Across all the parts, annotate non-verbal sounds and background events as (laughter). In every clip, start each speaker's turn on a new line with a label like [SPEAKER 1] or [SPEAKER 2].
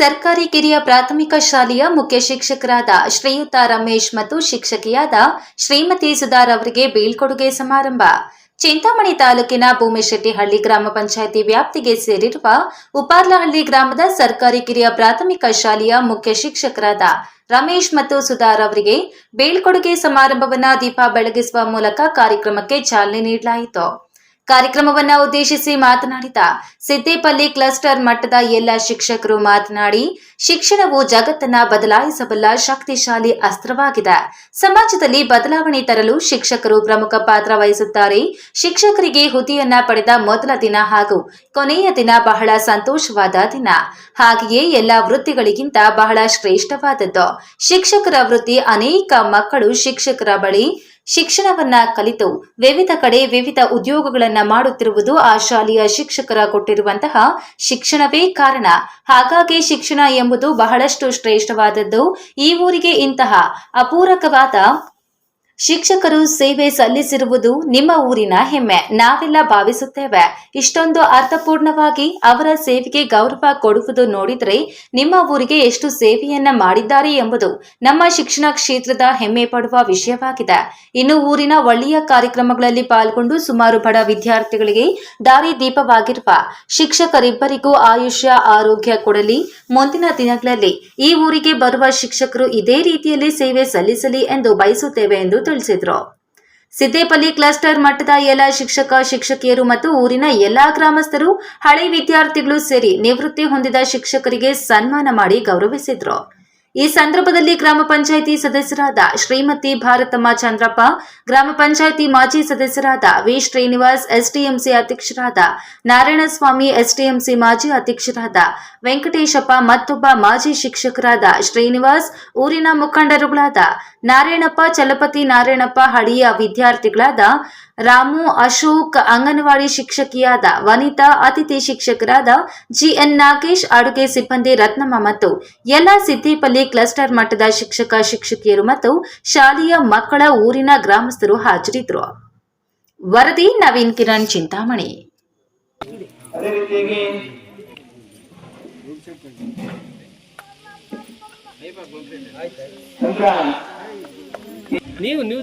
[SPEAKER 1] ಸರ್ಕಾರಿ ಕಿರಿಯ ಪ್ರಾಥಮಿಕ ಶಾಲೆಯ ಮುಖ್ಯ ಶಿಕ್ಷಕರಾದ ಶ್ರೀಯುತ ರಮೇಶ್ ಮತ್ತು ಶಿಕ್ಷಕಿಯಾದ ಶ್ರೀಮತಿ ಸುಧಾರ್ ಅವರಿಗೆ ಬೀಳ್ಕೊಡುಗೆ ಸಮಾರಂಭ. ಚಿಂತಾಮಣಿ ತಾಲೂಕಿನ ಭೂಮಿಶೆಟ್ಟಿಹಳ್ಳಿ ಗ್ರಾಮ ಪಂಚಾಯಿತಿ ವ್ಯಾಪ್ತಿಗೆ ಸೇರಿರುವ ಉಪಾರ್ಲಹಳ್ಳಿ ಗ್ರಾಮದ ಸರ್ಕಾರಿ ಕಿರಿಯ ಪ್ರಾಥಮಿಕ ಶಾಲೆಯ ಮುಖ್ಯ ಶಿಕ್ಷಕರಾದ ರಮೇಶ್ ಮತ್ತು ಸುಧಾರ್ ಅವರಿಗೆ ಬೀಳ್ಕೊಡುಗೆ ಸಮಾರಂಭವನ್ನು ದೀಪ ಬೆಳಗಿಸುವ ಮೂಲಕ ಕಾರ್ಯಕ್ರಮಕ್ಕೆ ಚಾಲನೆ ನೀಡಲಾಯಿತು. ಕಾರ್ಯಕ್ರಮವನ್ನ ಉದ್ದೇಶಿಸಿ ಮಾತನಾಡಿದ ಸಿದ್ದೇಪಲ್ಲಿ ಕ್ಲಸ್ಟರ್ ಮಟ್ಟದ ಎಲ್ಲ ಶಿಕ್ಷಕರು ಮಾತನಾಡಿ, ಶಿಕ್ಷಣವು ಜಗತ್ತನ್ನ ಬದಲಾಯಿಸಬಲ್ಲ ಶಕ್ತಿಶಾಲಿ ಅಸ್ತ್ರವಾಗಿದೆ. ಸಮಾಜದಲ್ಲಿ ಬದಲಾವಣೆ ತರಲು ಶಿಕ್ಷಕರು ಪ್ರಮುಖ ಪಾತ್ರ ವಹಿಸುತ್ತಾರೆ. ಶಿಕ್ಷಕರಿಗೆ ಹುದ್ದೆಯನ್ನ ಪಡೆದ ಮೊದಲ ದಿನ ಹಾಗೂ ಕೊನೆಯ ದಿನ ಬಹಳ ಸಂತೋಷವಾದ ದಿನ. ಹಾಗೆಯೇ ಎಲ್ಲ ವೃತ್ತಿಗಳಿಗಿಂತ ಬಹಳ ಶ್ರೇಷ್ಠವಾದದ್ದು. ಶಿಕ್ಷಕರ ವೃತ್ತಿ ಅನೇಕ ಮಕ್ಕಳು ಶಿಕ್ಷಕರ ಬಳಿ ಶಿಕ್ಷಣವನ್ನ ಕಲಿತು ವಿವಿಧ ಕಡೆ ವಿವಿಧ ಉದ್ಯೋಗಗಳನ್ನ ಮಾಡುತ್ತಿರುವುದು ಆ ಶಾಲೆಯ ಶಿಕ್ಷಕರ ಕೊಟ್ಟಿರುವಂತಹ ಶಿಕ್ಷಣವೇ ಕಾರಣ. ಹಾಗಾಗಿ ಶಿಕ್ಷಣ ಎಂಬುದು ಬಹಳಷ್ಟು ಶ್ರೇಷ್ಠವಾದದ್ದು. ಈ ಊರಿಗೆ ಇಂತಹ ಅಪೂರಕವಾದ ಶಿಕ್ಷಕರು ಸೇವೆ ಸಲ್ಲಿಸಿರುವುದು ನಿಮ್ಮ ಊರಿನ ಹೆಮ್ಮೆ. ನಾವೆಲ್ಲ ಭಾವಿಸುತ್ತೇವೆ. ಇಷ್ಟೊಂದು ಅರ್ಥಪೂರ್ಣವಾಗಿ ಅವರ ಸೇವೆಗೆ ಗೌರವ ಕೊಡುವುದು ನೋಡಿದರೆ ನಿಮ್ಮ ಊರಿಗೆ ಎಷ್ಟು ಸೇವೆಯನ್ನ ಮಾಡಿದ್ದಾರೆ ಎಂಬುದು ನಮ್ಮ ಶಿಕ್ಷಣ ಕ್ಷೇತ್ರದ ಹೆಮ್ಮೆ ಪಡುವ ವಿಷಯವಾಗಿದೆ. ಇನ್ನು ಊರಿನ ಒಳ್ಳೆಯ ಕಾರ್ಯಕ್ರಮಗಳಲ್ಲಿ ಪಾಲ್ಗೊಂಡು ಸುಮಾರು ಬಡ ವಿದ್ಯಾರ್ಥಿಗಳಿಗೆ ದಾರಿ ದೀಪವಾಗಿರುವ ಶಿಕ್ಷಕರಿಬ್ಬರಿಗೂ ಆಯುಷ್ಯ, ಆರೋಗ್ಯ ಕೊಡಲಿ. ಮುಂದಿನ ದಿನಗಳಲ್ಲಿ ಈ ಊರಿಗೆ ಬರುವ ಶಿಕ್ಷಕರು ಇದೇ ರೀತಿಯಲ್ಲಿ ಸೇವೆ ಸಲ್ಲಿಸಲಿ ಎಂದು ಬಯಸುತ್ತೇವೆ ಎಂದು ತಿಳಿಸಿದರು. ಸಿದ್ದೇಪಲ್ಲಿ ಕ್ಲಸ್ಟರ್ ಮಟ್ಟದ ಎಲ್ಲ ಶಿಕ್ಷಕ, ಶಿಕ್ಷಕಿಯರು ಮತ್ತು ಊರಿನ ಎಲ್ಲಾ ಗ್ರಾಮಸ್ಥರು, ಹಳೆ ವಿದ್ಯಾರ್ಥಿಗಳು ಸೇರಿ ನಿವೃತ್ತಿ ಹೊಂದಿದ ಶಿಕ್ಷಕರಿಗೆ ಸನ್ಮಾನ ಮಾಡಿ ಗೌರವಿಸಿದ್ರು. ಈ ಸಂದರ್ಭದಲ್ಲಿ ಗ್ರಾಮ ಪಂಚಾಯಿತಿ ಸದಸ್ಯರಾದ ಶ್ರೀಮತಿ ಭಾರತಮ್ಮ ಚಂದ್ರಪ್ಪ, ಗ್ರಾಮ ಪಂಚಾಯಿತಿ ಮಾಜಿ ಸದಸ್ಯರಾದ ವಿ ಶ್ರೀನಿವಾಸ್ ಎಸ್ಟಿಎಂಸಿ ಅಧ್ಯಕ್ಷರಾದ ನಾರಾಯಣಸ್ವಾಮಿ ಎಸ್ಟಿಎಂಸಿ ಮಾಜಿ ಅಧ್ಯಕ್ಷರಾದ ವೆಂಕಟೇಶಪ್ಪ, ಮತ್ತೊಬ್ಬ ಮಾಜಿ ಶಿಕ್ಷಕರಾದ ಶ್ರೀನಿವಾಸ್, ಊರಿನ ಮುಖಂಡರುಗಳಾದ ನಾರಾಯಣಪ್ಪ, ಚಲಪತಿ ನಾರಾಯಣಪ್ಪ, ಹಳಿಯ ವಿದ್ಯಾರ್ಥಿಗಳಾದ ರಾಮು ಅಶೋಕ್ ಅಂಗನವಾಡಿ ಶಿಕ್ಷಕಿಯಾದ ವನಿತಾ ಅತಿಥಿ ಶಿಕ್ಷಕರಾದ ಜಿಎನ್ ನಾಗೇಶ್ ಅಡುಗೆ ಸಿಬ್ಬಂದಿ ರತ್ನಮ್ಮ ಮತ್ತು ಎಲ್ಲ ಸಿದ್ದಿಪಲ್ಲಿ ಕ್ಲಸ್ಟರ್ ಮಟ್ಟದ ಶಿಕ್ಷಕ ಶಿಕ್ಷಕಿಯರು ಮತ್ತು ಶಾಲೆಯ ಮಕ್ಕಳ ಊರಿನ ಗ್ರಾಮಸ್ಥರು ಹಾಜರಿದ್ದರು. ವರದಿ ನವೀನ್ ಕಿರಣ್ ಚಿಂತಾಮಣಿ.
[SPEAKER 2] ಅದೇ ರೀತಿಯಾಗಿ ನಂತರ
[SPEAKER 3] ನೀವು ನೀವು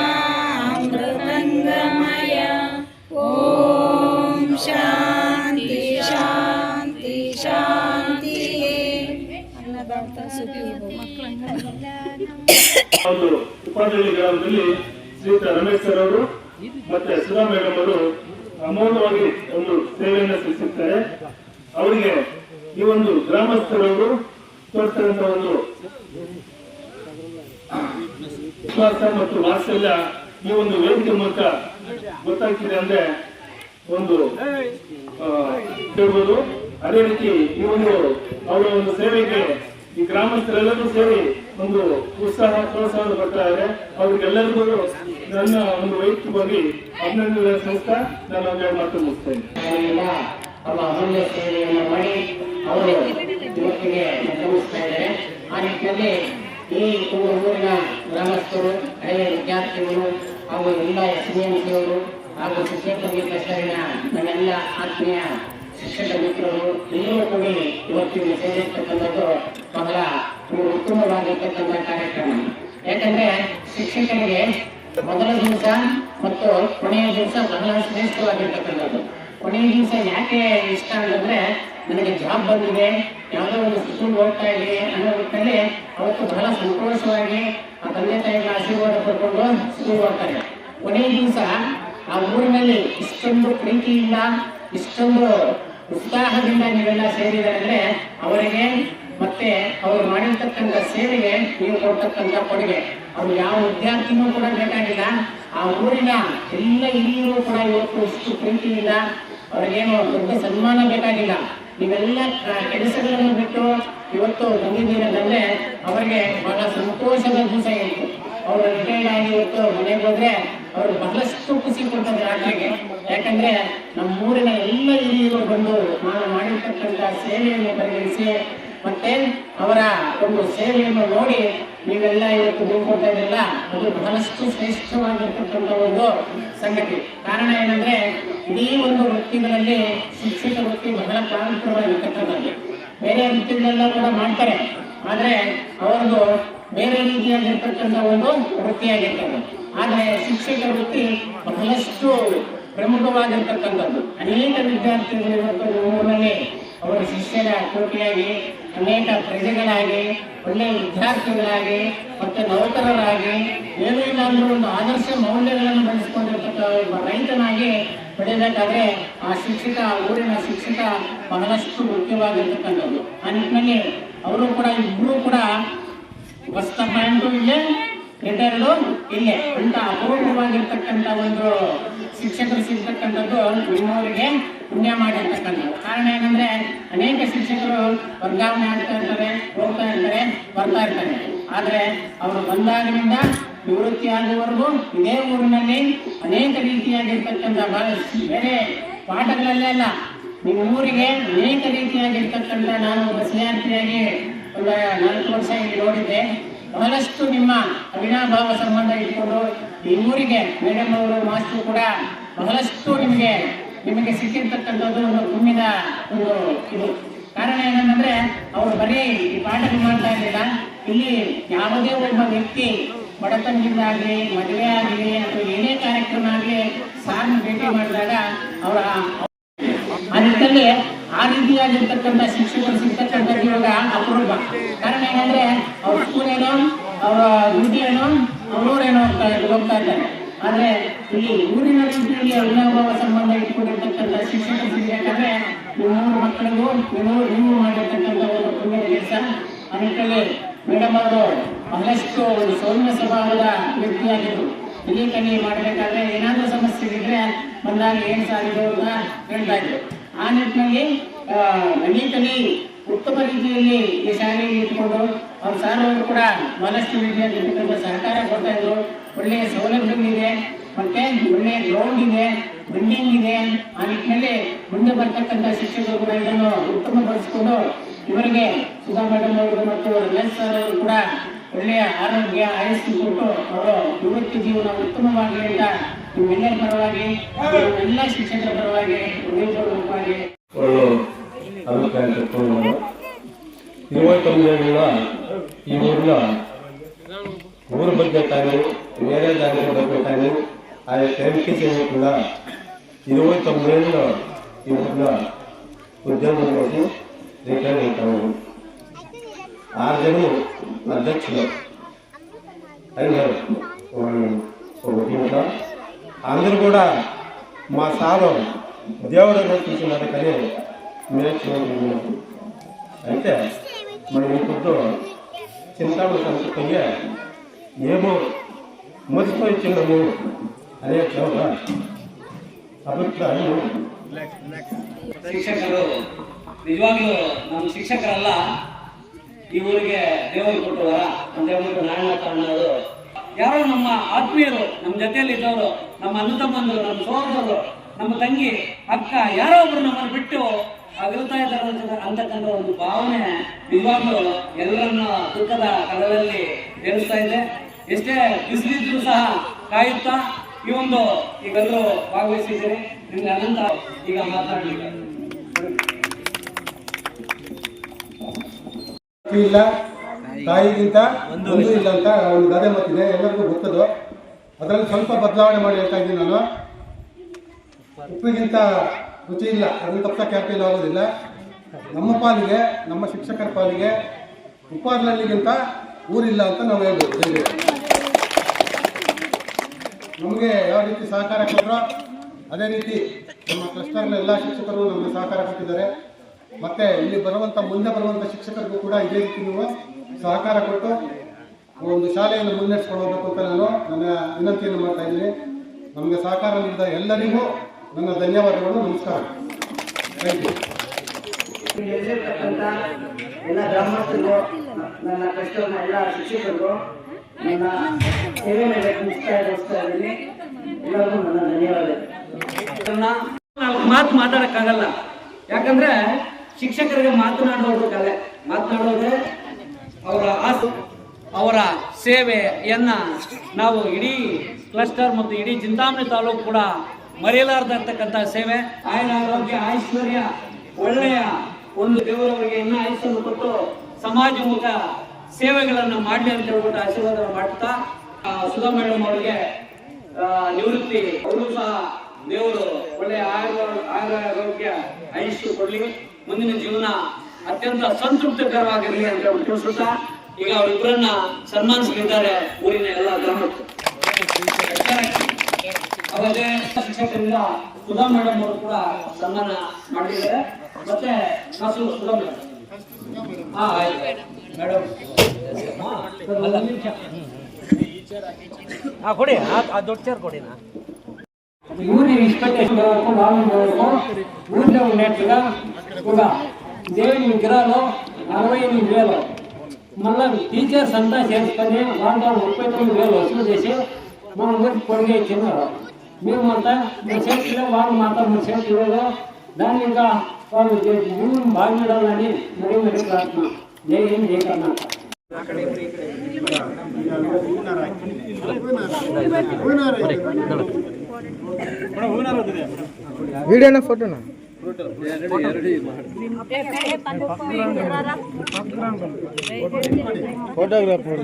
[SPEAKER 2] ಈ ಶಾಂತಿ ಶಾಂತಿ ಒಂದು ಗ್ರಾಮದಲ್ಲಿ ಶ್ರೀಯುತ ರಮೇಶ್ ಸರ್ ಅವರು ಮತ್ತೆ ಸುಧಾ ಮೇಡಮ್ ಅವರು ಅಮೋಘವಾಗಿ ಒಂದು ಸೇವೆಯನ್ನು ಸಲ್ಲಿಸುತ್ತಾರೆ ಅವರಿಗೆ ಈ ಒಂದು ಗ್ರಾಮಸ್ಥರವರು ತೋರಿಸಿದಂತ ಒಂದು ವಿಶ್ವಾಸ ಮತ್ತು ವಾತ್ಸಲ್ಯ ಈ ಒಂದು ವೇದಿಕೆ ಮೂಲಕ ಗೊತ್ತಾಗ್ತಿದೆ ಅಂದ್ರೆ ಒಂದು ಹೇಳ್ಬೋದು ಅದೇ ರೀತಿ ಈ ಒಂದು ಅವರ ಒಂದು ಸೇವೆಗೆ ಈ ಗ್ರಾಮಸ್ಥರೆಲ್ಲರೂ ಸೇರಿ ಒಂದು ಉತ್ಸಾಹ ಪ್ರೋತ್ಸಾಹ ಬರ್ತಾ ಇದೆ ಅವ್ರಿಗೆಲ್ಲರಿಗೂ ನನ್ನ ಒಂದು ವೈಯಕ್ತಿಕವಾಗಿ ಅಭಿನಂದನೆ ಸಂಸ್ಥೆ ನಾನು ಅವ್ರಿಗೆ ಮಾತು ಮುಗಿಸ್ತೇನೆ.
[SPEAKER 4] ಅವರ ಅಮೂಲ್ಯ ಸೇವೆಯನ್ನು ಮಾಡಿ ಅವರು ಇವತ್ತಿಗೆ ಗಮನಿಸ್ತಾ ಇದ್ದಾರೆ. ಆ ನಿಟ್ಟಿನಲ್ಲಿ ಈ ಊರಿನ ಗ್ರಾಮಸ್ಥರು, ಹಳೆಯ ವಿದ್ಯಾರ್ಥಿಗಳು ಹಾಗೂ ಎಲ್ಲ ಎಸ್ ಡಿ ಎಂ ಸಿಯವರು ಹಾಗೂ ಶಿಕ್ಷಕರಿಗೆ ಶರಣ ನನ್ನೆಲ್ಲ ಆತ್ಮೀಯ ಶಿಕ್ಷಕ ಮಿತ್ರರು, ಎಲ್ಲರೂ ಕೂಡಿ ಇವತ್ತಿನ ಸೇರಿರ್ತಕ್ಕಂಥದ್ದು ಬಹಳ ಉತ್ತಮವಾಗಿರ್ತಕ್ಕಂಥ ಕಾರ್ಯಕ್ರಮ. ಯಾಕಂದ್ರೆ ಶಿಕ್ಷಕರಿಗೆ ಮೊದಲ ದಿವಸ ಮತ್ತು ಕೊನೆಯ ದಿವಸ ಬಹಳ ಶ್ರೇಷ್ಠವಾಗಿರ್ತಕ್ಕಂಥದ್ದು. ಕೊನೆಯ ದಿವಸ ಯಾಕೆ ಇಷ್ಟ ಅಂತಂದ್ರೆ ನನಗೆ ಜಾಬ್ ಬಂದಿದೆ, ಯಾವುದೋ ಒಂದು ಸ್ಕೂಲ್ ಹೋಗ್ತಾ ಇದೆ ಅನ್ನೋ ನಿಟ್ಟಿನಲ್ಲಿ ಅವತ್ತು ಬಹಳ ಸಂತೋಷವಾಗಿ ಆ ತಂದೆ ತಾಯಿಗಳ ಆಶೀರ್ವಾದ ಪಡ್ಕೊಂಡು ಸ್ಕೂಲ್ ಹೋಗ್ತಾರೆ. ಕೊನೆಯ ದಿವಸ ಆ ಊರಿನಲ್ಲಿ ಇಷ್ಟೊಂದು ಪ್ರೀತಿಯಿಂದ, ಇಷ್ಟೊಂದು ಉತ್ಸಾಹದಿಂದ ನೀವೆಲ್ಲ ಸೇರಿದರೆ ಅವರಿಗೆ ಮತ್ತೆ ಅವರು ಮಾಡಿರ್ತಕ್ಕಂಥ ಸೇವೆಗೆ ನೀವು ಕೊಡ್ತಕ್ಕಂಥ ಕೊಡುಗೆ. ಅವ್ರು ಯಾವ ವಿದ್ಯಾರ್ಥಿನೂ ಕೂಡ ಬೇಕಾಗಿಲ್ಲ. ಆ ಊರಿನ ಎಲ್ಲ ಹಿರಿಯರು ಕೂಡ ಇವತ್ತು ಇಷ್ಟು ಪ್ರೀತಿಯಿಂದ ಅವ್ರಿಗೇನು ದೊಡ್ಡ ಸನ್ಮಾನ ಬೇಕಾಗಿಲ್ಲ. ನೀವೆಲ್ಲ ಕೆಲಸಗಳನ್ನು ಬಿಟ್ಟು ಇವತ್ತು ಬಂದಿದ್ದೀರಂದ್ರೆ ಅವರಿಗೆ ಬಹಳ ಸಂತೋಷದ ದಿವಸ ಇತ್ತು. ಅವರು ರಿಟೈರ್ಡ್ ಆಗಿ ಇವತ್ತು ಮನೆಗೆ ಹೋದ್ರೆ ಅವರು ಬಹಳಷ್ಟು ಖುಷಿ ಕೊಡ್ತಾರೆ ರಾತ್ರಿಗೆ ಯಾಕಂದ್ರೆ ನಮ್ಮ ಊರಿನ ಎಲ್ಲ ಹಿರಿಯರು ಬಂದು ನಾನು ಮಾಡಿರ್ತಕ್ಕಂಥ ಸೇವೆಯನ್ನು ಪರಿಗಣಿಸಿ, ಮತ್ತೆ ಅವರ ಒಂದು ಸೇವೆಯನ್ನು ನೋಡಿ ನೀವೆಲ್ಲ ಇವತ್ತು ಬೀಳ್ಕೊಡ್ತಾ ಇದ್ರಲ್ಲ ಅದು ಬಹಳಷ್ಟು ಶ್ರೇಷ್ಠವಾಗಿರ್ತಕ್ಕಂಥ ಒಂದು ಸಂಗತಿ. ಕಾರಣ ಏನಂದ್ರೆ, ಇಡೀ ಒಂದು ವೃತ್ತಿಗಳಲ್ಲಿ ಶಿಕ್ಷಕ ವೃತ್ತಿ ಬಹಳ ಪ್ರಾಮುಖ್ಯವಾಗಿರ್ತಕ್ಕಂಥದ್ದು. ಬೇರೆ ವೃತ್ತಿಗಳೆಲ್ಲ ಕೂಡ ಮಾಡ್ತಾರೆ, ಆದ್ರೆ ಅವರದು ಬೇರೆ ರೀತಿಯಾಗಿರ್ತಕ್ಕಂಥ ಒಂದು ವೃತ್ತಿಯಾಗಿರ್ತದೆ. ಆದ್ರೆ ಶಿಕ್ಷಕ ವೃತ್ತಿ ಬಹಳಷ್ಟು ಪ್ರಮುಖವಾಗಿರ್ತಕ್ಕಂಥದ್ದು. ಅನೇಕ ವಿದ್ಯಾರ್ಥಿಗಳು ಇವತ್ತು ಊರಿನಲ್ಲಿ ಅವರ ಶಿಷ್ಯರ ಕೋಟಿಯಾಗಿ, ಅನೇಕ ಪ್ರಜೆಗಳಾಗಿ ಒಳ್ಳೆಯ ವಿದ್ಯಾರ್ಥಿಗಳಾಗಿ, ಮತ್ತೆ ನೌಕರರಾಗಿ, ಏನೂ ಒಂದು ಆದರ್ಶ ಮೌಲ್ಯಗಳನ್ನು ಬೆಳೆಸ್ಕೊಂಡಿರ್ತಕ್ಕ ರೈತನಾಗಿ ಪಡೆಯಬೇಕಾದ್ರೆ ಆ ಶಿಕ್ಷಕ ಊರಿನ ಶಿಕ್ಷಕ ಬಹಳಷ್ಟು ಮುಖ್ಯವಾಗಿರ್ತಕ್ಕಂಥದ್ದು. ಆ ನಿಟ್ಟಿನಲ್ಲಿ ಅವರು ಕೂಡ ಇಬ್ಬರು ಕೂಡ ವಸ್ತ ಪ್ಯಾಂಟು ಇಲ್ಲೇ ರಿಟೈರ್ಡು ಇಲ್ಲೇ, ಅಂತ ಅಪೂರ್ವವಾಗಿರ್ತಕ್ಕಂಥ ಒಂದು ಶಿಕ್ಷಕರು ಸಿಗ್ತಕ್ಕಂಥದ್ದು ನಿಮ್ಮವರಿಗೆ ಪುಣ್ಯ ಮಾಡಿರ್ತಕ್ಕಂಥದ್ದು. ಕಾರಣ ಏನಂದ್ರೆ, ಅನೇಕ ಶಿಕ್ಷಕರು ವರ್ಗಾವಣೆ ಆಗ್ತಾ ಇರ್ತಾರೆ, ಹೋಗ್ತಾ ಇರ್ತಾರೆ, ಬರ್ತಾ ಇರ್ತಾರೆ. ಆದ್ರೆ ಅವರು ಬಂದಾಗಿನಿಂದ ನಿವೃತ್ತಿ ಆಗುವವರೆಗೂ ಇದೇ ಊರಿನಲ್ಲಿ ಅನೇಕ ರೀತಿಯಾಗಿರ್ತಕ್ಕಂಥ ಬೇರೆ ಪಾಠಗಳಲ್ಲೇ ಅಲ್ಲ, ನಿಮ್ಮ ಊರಿಗೆ ಅನೇಕ ರೀತಿಯಾಗಿರ್ತಕ್ಕಂಥ ನಾನು ಒಬ್ಬ ವಿದ್ಯಾರ್ಥಿಯಾಗಿ ಒಂದು ನಾಲ್ಕು ವರ್ಷ ಇಲ್ಲಿ ನೋಡಿದ್ದೆ. ಬಹಳಷ್ಟು ನಿಮ್ಮ ಅವಿನಾಭಾವ ಸಂಬಂಧ ಇಟ್ಕೊಂಡು ಈ ಊರಿಗೆ ಮೇಡಮ್ ಅವರು ಮಾಸ್ಟರ್ ಕೂಡ ಬಹಳಷ್ಟು ನಿಮಗೆ ನಿಮಗೆ ಸಿಕ್ಕಿರ್ತಕ್ಕಂಥದ್ದು ಒಂದು ತುಂಬಿದ ಒಂದು ಇದು ಕಾರಣ ಏನಂದ್ರೆ ಅವರು ಬರೀ ಈ ಪಾಠ ಮಾಡ್ತಾ ಇರಲಿಲ್ಲ ಇಲ್ಲಿ ಯಾವುದೇ ಒಬ್ಬ ವ್ಯಕ್ತಿ ಬಡತನದಿಂದಾಗಲಿ ಮದುವೆ ಆಗಲಿ ಅಥವಾ ಏನೇ ಕಾರ್ಯಕ್ರಮ ಆಗಲಿ ಸಾರ್ನ ಭೇಟಿ ಮಾಡಿದಾಗ ಅವರ ಆ ಆ ರೀತಿಯಾಗಿರ್ತಕ್ಕಂಥ ಶಿಕ್ಷಕರು ಸಿಗ್ತಕ್ಕಂಥದ್ದು ಇವಾಗ ಅಪರೂಪ. ಕಾರಣ ಏನಂದ್ರೆ, ಅವ್ರ ಸ್ಕೂಲ್ ಏನೋ, ಅವರ ದುಡ್ಡು ಏನೋ ಅವರೇನೋ ಅಂತ ಹೋಗ್ತಾ ಇದ್ದಾರೆ. ಆದ್ರೆ ಈ ಊರಿನ ರೀತಿಯಲ್ಲಿ ಅವಿನಾಭಾವ ಸಂಬಂಧ ಇಟ್ಕೊಂಡಿರ್ತಕ್ಕಂಥ ಶಿಕ್ಷಕರು ಸಿಗಬೇಕಾದ್ರೆ ನಿಮ್ಮೂರು ಮಕ್ಕಳಿಗೂ ನೀವು ನೀವು ಮಾಡಿರ್ತಕ್ಕಂಥ ಒಂದು ಪುಣ್ಯ ಕೆಲಸ. ನಿಟ್ಟಿನಲ್ಲಿ ಮೇಡಮ್ ಅವರು ಬಹಳಷ್ಟು ಒಂದು ಸೌಮ್ಯ ಸ್ವಭಾವದ ವ್ಯಕ್ತಿಯಾಗಿದ್ದರು ಇಲ್ಲಿ ಕಲಿ ಮಾಡಬೇಕಾದ್ರೆ ಏನಾದರೂ ಸಮಸ್ಯೆ ಇದ್ರೆ ಬಂದಾಗ ಏನು ಸಾಧ್ಯ ಅಂತ ಹೇಳ್ತಾ ಇದ್ರು. ಆ ನಿಟ್ಟಿನಲ್ಲಿ ನಡೀತಲಿ ಉತ್ತಮ ರೀತಿಯಲ್ಲಿ ಈ ಶಾಲೆಯಲ್ಲಿ ಇಟ್ಟುಕೊಂಡು ಅವ್ರ ಸಾರ್ ಅವರು ಕೂಡ ಬಹಳಷ್ಟು ರೀತಿಯಾಗಿರ್ತಕ್ಕಂಥ ಸಹಕಾರ ಕೊಡ್ತಾ ಇದ್ರು. ಒಳ್ಳೆಯ ಸೌಲಭ್ಯಗಳಿದೆ. ಮತ್ತೆ ಒಳ್ಳೆಯ ಗ್ರೌಂಡ್ ಇದೆ ಬಿಲ್ಡಿಂಗ್ ಇದೆ. ಆ ನಿಟ್ಟಿನಲ್ಲಿ ಮುಂದೆ ಬರ್ತಕ್ಕಂಥ ಶಿಕ್ಷಕರು ಕೂಡ ಇದನ್ನು ಉತ್ತಮಪಡಿಸಿಕೊಂಡು ಇವರಿಗೆ ಸುಧಾ ಮೇಡಮ್ ಅವರು ಮತ್ತು ರಮೇಶ್ ಸರ್ ಅವರು ಕೂಡ ಒಳ್ಳೆಯ ಆರೋಗ್ಯ ಆಯಸ್ಸು ಕೊಟ್ಟು ಅವರು ನಿವೃತ್ತಿ ಜೀವನ ಉತ್ತಮವಾಗಿ ಅಂತ ನಿಮ್ಮೆಲ್ಲರ ಪರವಾಗಿ, ಎಲ್ಲ ಶಿಕ್ಷಕರ ಪರವಾಗಿ ಉದ್ಯೋಗಗಳ అభిప్రాయం
[SPEAKER 5] చెప్పుకున్నాను ఇరవై తొమ్మిదేళ్ళ ఈ ఊరిలో ఊరు బడ్జెట్ కానీ వేరే దాని బడ్జెట్ కానీ ఆయన టైంకి చేయకుండా ఇరవై తొమ్మిదేళ్ళలో ఈ ఊరిలో ఉద్యోగం చేసి రిటైర్ అవుతాము. ఆరు జనం అధ్యక్షులు అయినారు ఇంట్లో కూడా మా సారు దేవుడు నేర్పించినారు కానీ మేము చూడలేదు అయితే మనం ఇప్పుడు చింతామణి సంస్కృతిగా ఏమో మర్చిపోయి చిన్నము అనే చోట అభిప్రాయం
[SPEAKER 6] ಶಿಕ್ಷಕರು ನಿಜವಾಗ್ಲೂ ನಮ್ಮ ಶಿಕ್ಷಕರಲ್ಲ ಈ ಊರಿಗೆ ದೇವರು ಕೊಟ್ಟವರ ಅಂತ ಹೇಳ್ಬಿಟ್ಟು ನಾರಾಯಣಪ್ಪ ಅನ್ನೋದು ಯಾರೋ ನಮ್ಮ ಆತ್ಮೀಯರು ನಮ್ಮ ಜೊತೆಯಲ್ಲಿ ಇದ್ದವರು ನಮ್ಮ ಅಣ್ಣ ತಮ್ಮಂದರು ನಮ್ಮ ಸಹೋದರರು ನಮ್ಮ ತಂಗಿ ಅಕ್ಕ ಯಾರೋ ಒಬ್ರು ನಮ್ಮನ್ನು ಬಿಟ್ಟು ಅವಿರ್ತಾ ಇದ್ದಾರೆ ಅಂತ- ಅಂತಕ್ಕಂಥ ಒಂದು ಭಾವನೆ ನಿಜವಾಗ್ಲೂ ಎಲ್ಲರನ್ನ ದುಃಖದ ಕಡಲಲ್ಲಿ ಹೇಳ್ತಾ ಇದೆ. ಎಷ್ಟೇ ಬಿಸಿಲಿದ್ರು ಸಹ ಕಾಯುತ್ತಾ ಈ ಒಂದು ಈಗೆಲ್ಲರೂ ಭಾಗವಹಿಸಿದ್ದೀರಿ. ನಿಮ್ಗೆ ಅನಂತ ಈಗ ಮಾತಾಡಲಿಕ್ಕೆ
[SPEAKER 5] ಇಲ್ಲ. ತಾಯಿಗಿಂತ ಒಂದು ಇಲ್ಲ ಅಂತ ಒಂದು ಗಾದೆ ಮಾತಿದೆ ಎಲ್ಲರಿಗೂ ಗೊತ್ತದು. ಅದರಲ್ಲಿ ಸ್ವಲ್ಪ ಬದಲಾವಣೆ ಮಾಡಿ ಹೇಳ್ತಾ ಇದ್ದೀನಿ ನಾನು. ಉಪ್ಪಿಗಿಂತ ರುಚಿ ಇಲ್ಲ. ಅದನ್ನು ತಪ್ಪಕ್ಕೆ ಯಾಕೆ ಆಗೋದಿಲ್ಲ. ನಮ್ಮ ಪಾಲಿಗೆ, ನಮ್ಮ ಶಿಕ್ಷಕರ ಪಾಲಿಗೆ ಉಪ್ಪಾರ್ಲಲ್ಲಿಗಿಂತ ಊರಿಲ್ಲ ಅಂತ ನಾವು ಹೇಳ್ಬೋದು. ನಮಗೆ ಯಾವ ರೀತಿ ಸಹಕಾರ ಕೊಟ್ಟರೋ ಅದೇ ರೀತಿ ನಮ್ಮ ಕ್ಲಸ್ಟರ್ನ ಎಲ್ಲ ಶಿಕ್ಷಕರು ನಮಗೆ ಸಹಕಾರ ಕೊಟ್ಟಿದ್ದಾರೆ. ಮತ್ತೆ ಇಲ್ಲಿ ಬರುವಂಥ ಮುಂದೆ ಬರುವಂಥ ಶಿಕ್ಷಕರಿಗೂ ಕೂಡ ಇದೇ ರೀತಿ ನೀವು ಸಹಕಾರ ಕೊಟ್ಟು ಒಂದು ಶಾಲೆಯನ್ನು ಮುನ್ನಡೆಸ್ಕೊಂಡು ಹೋಗ್ಬೇಕು ಅಂತ ನಾನು ನನ್ನ ವಿನಂತಿಯನ್ನು ಮಾಡ್ತಾ ಇದ್ದೀನಿ. ನಮಗೆ ಸಹಕಾರ ನೀಡಿದ ಎಲ್ಲರಿಗೂ ನನ್ನ ಧನ್ಯವಾದಗಳು, ನಮಸ್ಕಾರ. ಥ್ಯಾಂಕ್ ಯು
[SPEAKER 7] ಎಲ್ಲ ಗ್ರಾಮಸ್ಥರು, ನನ್ನ ಕಷ್ಟವನ್ನು ಎಲ್ಲ ಶಿಕ್ಷಕರು ನನ್ನ ಸೇವೆ ಮುಗಿಸ್ತಾ ಇದ್ದೀನಿ. ಎಲ್ಲರಿಗೂ ನನ್ನ ಧನ್ಯವಾದಗಳು.
[SPEAKER 6] ನಾಲ್ಕು ಮಾತು ಮಾತಾಡಕ್ಕಾಗಲ್ಲ. ಯಾಕಂದ್ರೆ ಶಿಕ್ಷಕರಿಗೆ ಮಾತನಾಡೋದು ಕಲೆ. ಮಾತನಾಡೋದು ಅವರ ಆಸು, ಅವರ ಸೇವೆಯನ್ನ ನಾವು ಇಡೀ ಕ್ಲಸ್ಟರ್ ಮತ್ತು ಇಡೀ ಚಿಂತಾಮಣಿ ತಾಲೂಕು ಕೂಡ ಮರೆಯಲಾರ್ದಿರ್ತಕ್ಕಂಥ ಸೇವೆ. ಆಯನ ಆರೋಗ್ಯ, ಐಶ್ವರ್ಯ, ಒಳ್ಳೆಯ ಒಂದು ದೇವರವರಿಗೆ ಇನ್ನ ಆಯುಷ್ಯನ್ನು ಕೊಟ್ಟು ಸಮಾಜಮುಖ ಸೇವೆಗಳನ್ನು ಮಾಡಲಿ ಅಂತ ಹೇಳ್ಬಿಟ್ಟು ಆಶೀರ್ವಾದ ಮಾಡ್ತಾ ಸುಧಾ ಮೇಡಮ್ ಅವರಿಗೆ ನಿವೃತ್ತಿ, ಅವರು ಸಹ ದೇವರು ಒಳ್ಳೆಯ ಆರೋಗ್ಯ, ಆಯುಷ್ಯ ಕೊಡ್ಲಿ. ಮುಂದಿನ ಜೀವನ ಅತ್ಯಂತ ಸಂತೃಪ್ತಿಕರವಾಗಿರಲಿ ಅಂತ ತಿಳಿಸುತ್ತಾ ಈಗ ಅವರಿಬ್ಬರನ್ನ ಸನ್ಮಾನಿಸಲಿದ್ದಾರೆ ಊರಿನ ಎಲ್ಲ ಗ್ರಾಮಕ್ಕೆ ಅವಾಗೆ ಶಿಕ್ಷಕರಿಂದ ಸುಧಾ ಮೇಡಮ್ ಅವರು ಕೂಡ ಸನ್ಮಾನ ಮಾಡಿದ್ದಾರೆ ಮತ್ತೆ ಕಾಸು ಸುಧಾ ಮೇಡಮ್ ಹಾ ಆಯ್ತು ಮೇಡಮ್ ಅಲ್ಲ ನಿಮಿಷ
[SPEAKER 3] ಹಾಂ ಕೊಡಿ ಆ ದೊಡ್ಡ ಚೇರ್ ಕೊಡಿ ನಾ
[SPEAKER 6] ఊరి ఎక్స్పెక్టేషన్ వరకు వాళ్ళు ఊరిలో ఉండేట్టుగా కూడా దేవుని విగ్రహాలు అరవై ఎనిమిది వేలు మళ్ళా టీచర్స్ అంతా చేసుకొని వాళ్ళు ముప్పై తొమ్మిది వేలు వసూలు చేసి మన ఊరికి పొడిగే ఇచ్చినారు మేము అంతా మన చేతిలో వాళ్ళు మాత్రం మన చేతిలో దాన్ని ఇంకా వాళ్ళు భూమిని బాగుపడాలని ప్రార్థన జయం జయ కర్ణాటక
[SPEAKER 5] ఫోటోనా ఫోటోగ్రాఫర్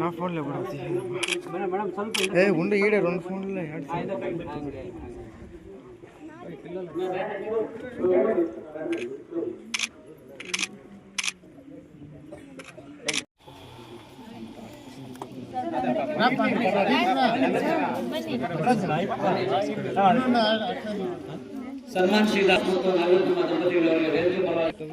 [SPEAKER 5] నా ఫోన్లో ఏ ఉండు ఈడే రెండు ఫోన్లో
[SPEAKER 6] ಸನ್ಮಾನ್ ಶ್ರೀದಾಸ್ ಮತ್ತು ನವರತ್ನ ದಂಪತಿಗಳವರಿಗೆ ಪರವಾಗಿ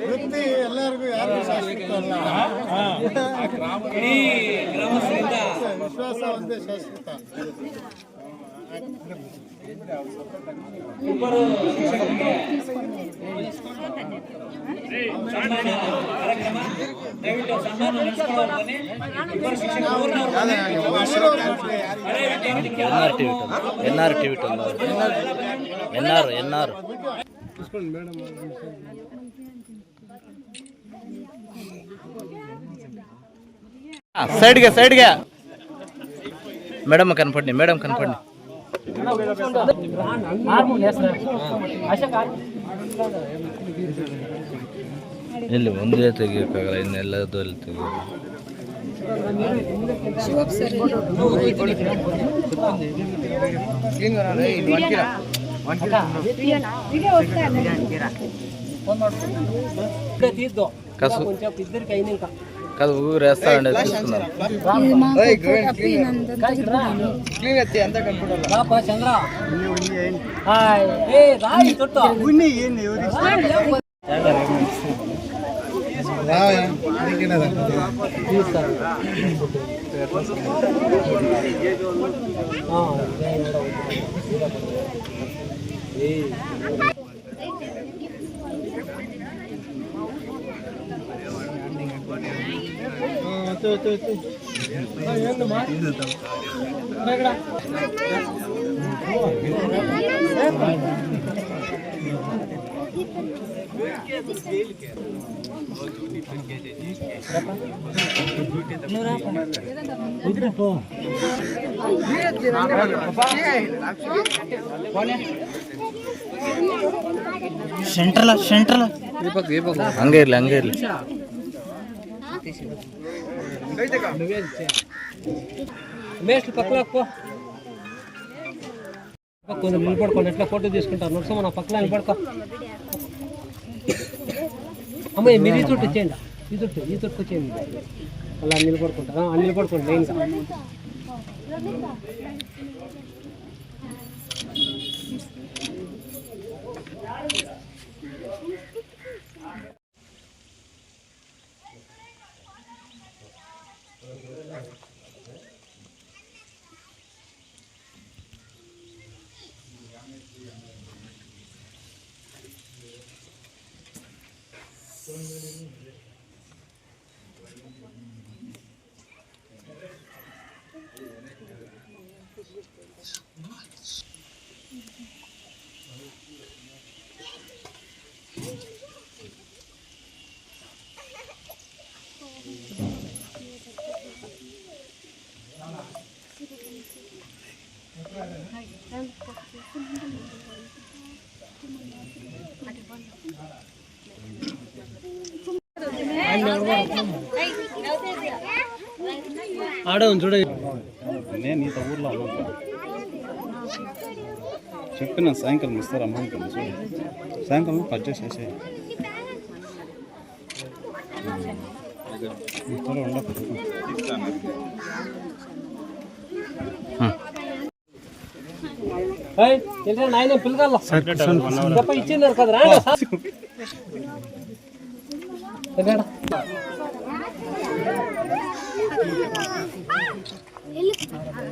[SPEAKER 5] ವೃತ್ತಿ ಎಲ್ಲರಿಗೂ ಯಾರು
[SPEAKER 6] ಇಡೀ ಗ್ರಾಮಸ್ಥರಿಂದ
[SPEAKER 5] ವಿಶ್ವಾಸ ಒಂದೇ ಶಾಶ್ವತ.
[SPEAKER 8] ಸೈಡ್ ಸೈಡ್ ನೀ ಸೈಡ್ಗೆ ಸೈಡ್ಗೆ ಮೇಡಮ್ ಕನ್ಪಡ್ನಿ ಮೇಡಮ್ ಕನ್ಪಡ್ನಿ. ಇಲ್ಲಿ ಒಂದೇ ತೆಗಿಯೋಕ್ಕಾಗಲ್ಲ ಇನ್ನೆಲ್ಲದಲ್ಲಿ ತೆಗಿಯೋದು
[SPEAKER 3] ಕಸ
[SPEAKER 8] కసు
[SPEAKER 3] కొంచెం ఇద్దరికి అయినా ఇంకా
[SPEAKER 8] కాదు ఊరు వేస్తానండి తీసుకున్నాను
[SPEAKER 3] రాపా చంద్ర హాయ్ ఏ ಸೆಂಟ್ರಲ್ಲ ಸೆಂಟ್ರಲ್ಲ
[SPEAKER 8] ಹಂಗೆ ಇರ್ಲಿ ಹಂಗೆ ಇರ್ಲಿ.
[SPEAKER 3] మేస్ట్ పక్కన కొంచెం నిలబడుకోండి ఎట్లా ఫోటో తీసుకుంటారు నడుసమ్మ మన పక్కన నిలబడుకో అమ్మ మీరు ఈ చుట్టూ చేయండి ఈ చుట్టూ ఈ చుట్టూ చేయండి అలా నిలబడుకుంటారా నిలబడుకోండి లైన్గా ఆడే చూడ.
[SPEAKER 1] నేను ఇంత ఊర్లో చెప్పిన సాయంకాలం ఇస్తారు అమౌంట్ సాయంకాలం పర్చేస్ చేసే నాయన పిల్లగాళ్ళు? ఇచ్చిన్నారు
[SPEAKER 3] కదా రాడా (laughs) పిల్లగాళ్ళ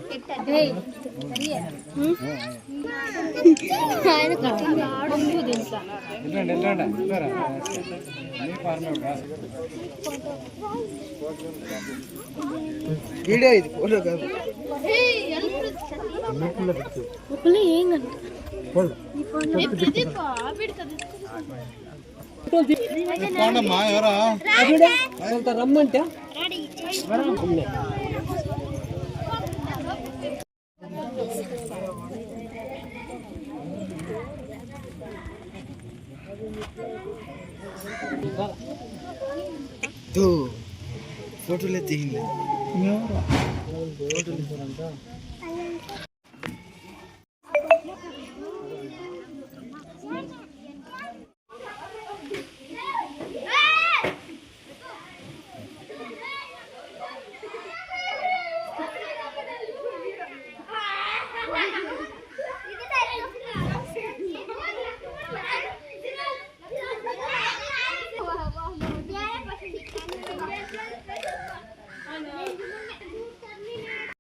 [SPEAKER 3] చెప్ప ఇచ్చినారు కదా రాండి సార్. కోడమ్మా ఎవరా రమ్మంటే
[SPEAKER 1] ఫోటోలే దిగింది ఫోటోలు